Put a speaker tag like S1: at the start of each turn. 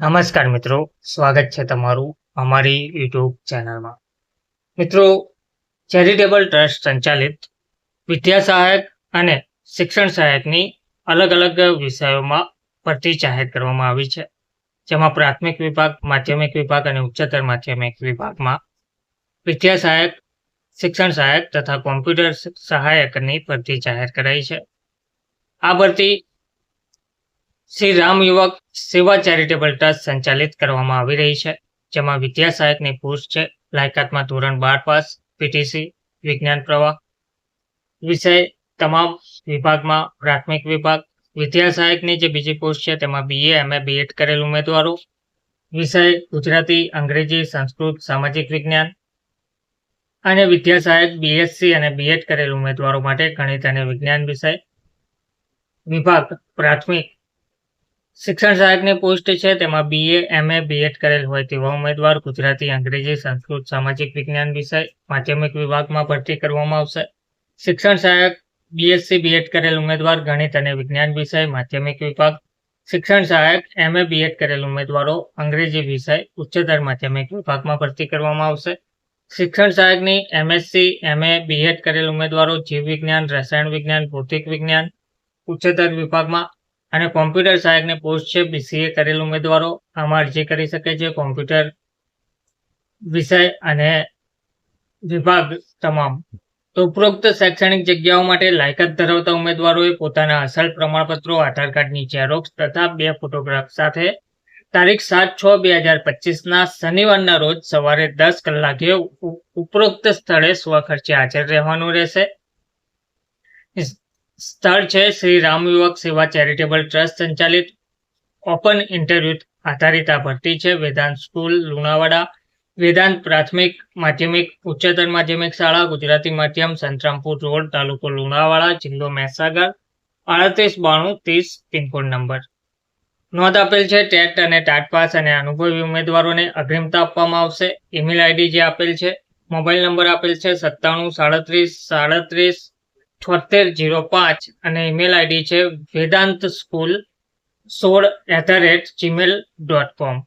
S1: નમસ્કાર મિત્રો, સ્વાગત છે તમારું અમારી યુટ્યુબ ચેનલમાં. મિત્રો, ચેરિટેબલ ટ્રસ્ટ સંચાલિત વિદ્યા સહાયક અને શિક્ષણ સહાયકની અલગ અલગ વિષયોમાં ભરતી જાહેર કરવામાં આવી છે. જેમાં પ્રાથમિક વિભાગ, માધ્યમિક વિભાગ અને ઉચ્ચતર માધ્યમિક વિભાગમાં વિદ્યા સહાયક, શિક્ષણ સહાયક તથા કોમ્પ્યુટર સહાયકની ભરતી જાહેર કરાઈ છે. આ ભરતી શ્રી રામ યુવક સેવા ચેરિટેબલ ટ્રસ્ટ સંચાલિત કરવામાં આવી રહી છે, જેમાં વિદ્યા સહાયકની પોસ્ટ છે, લાયકાતમાં ધોરણ બાર પાસ પીટીસી વિજ્ઞાન પ્રવાહ વિષય તમામ વિભાગમાં, પ્રાથમિક વિભાગ. વિદ્યા સહાયકની જે બીજી પોસ્ટ છે, તેમાં બીએ એમએ બીએડ કરેલ ઉમેદવારો. વિષય ગુજરાતી, અંગ્રેજી, સંસ્કૃત, સામાજિક વિજ્ઞાન અને વિદ્યા સહાયક બીએસસી અને બીએડ કરેલ ઉમેદવારો માટે ગણિત અને વિજ્ઞાન વિષય વિભાગ પ્રાથમિક શિક્ષણ સહાયકની પોસ્ટ છે, તેમાં બીએ એમએ બીએડ કરેલ હોય તેવા ઉમેદવાર ગુજરાતી, અંગ્રેજી, સંસ્કૃત, સામાજિક વિજ્ઞાન વિષય, માધ્યમિક વિભાગમાં ભરતી કરવામાં આવશે. શિક્ષણ સહાયક બીએસસી બીએડ કરેલ ઉમેદવાર ગણિત અને વિજ્ઞાન વિષય, માધ્યમિક વિભાગ. શિક્ષણ સહાયક એમએ બીએડ કરેલ ઉમેદવારો અંગ્રેજી વિષય, ઉચ્ચતર માધ્યમિક વિભાગમાં ભરતી કરવામાં આવશે. શિક્ષણ સહાયકની એમએસસી એમએ બીએડ કરેલ ઉમેદવારો જીવ વિજ્ઞાન રસાયણ વિજ્ઞાન, ભૌતિક વિજ્ઞાન, ઉચ્ચતર વિભાગમાં અને કોમ્પ્યુટર સહાયકની પોસ્ટ છે બીસીએ કરેલ ઉમેદવારો. આમાં અરજી કરી શકે છે કોમ્પ્યુટર વિષય અને વિભાગ તમામ. તો ઉપરોક્ત શૈક્ષણિક જગ્યાઓ માટે લાયકાત ધરાવતા ઉમેદવારોએ પોતાના અસલ પ્રમાણપત્રો, આધાર કાર્ડની ઝેરોક્સ તથા બે ફોટોગ્રાફ સાથે તારીખ સાત છ બે હજાર પચીસના શનિવારના રોજ સવારે દસ કલાકે ઉપરોક્ત સ્થળે સ્વખર્ચે હાજર રહેવાનું રહેશે. સ્થળ છે શ્રી રામ યુવક સેવા ચેરિટેબલ ટ્રસ્ટ સંચાલિત. ઓપન ઇન્ટરવ્યુ આધારિત આ ભરતી છે. વેદાંત સ્કૂલ, લુણાવાડા. વેદાંત પ્રાથમિક માધ્યમિક, ઉચ્ચતર માધ્યમિક શાળા, ગુજરાતી માધ્યમ, સંતરામપુર રોડ, તાલુકો લુણાવાડા, જિલ્લો મહેસાગર. આડત્રીસ, બાણું, ત્રીસ, પિનકોડ નંબર. નોંધ આપેલ છે, ટેટ અને ટાટ પાસ અને અનુભવી ઉમેદવારોને અગ્રિમતા આપવામાં આવશે. ઈમેલ આઈડી જે આપેલ છે, મોબાઈલ નંબર આપેલ છે, સત્તાણું, સાડત્રીસ સાડત્રીસ છોતેર જીરો પાંચ અને ઈમેલ આઈડી છે વેદાંત સ્કૂલ સોળ at the rate Gmail dot com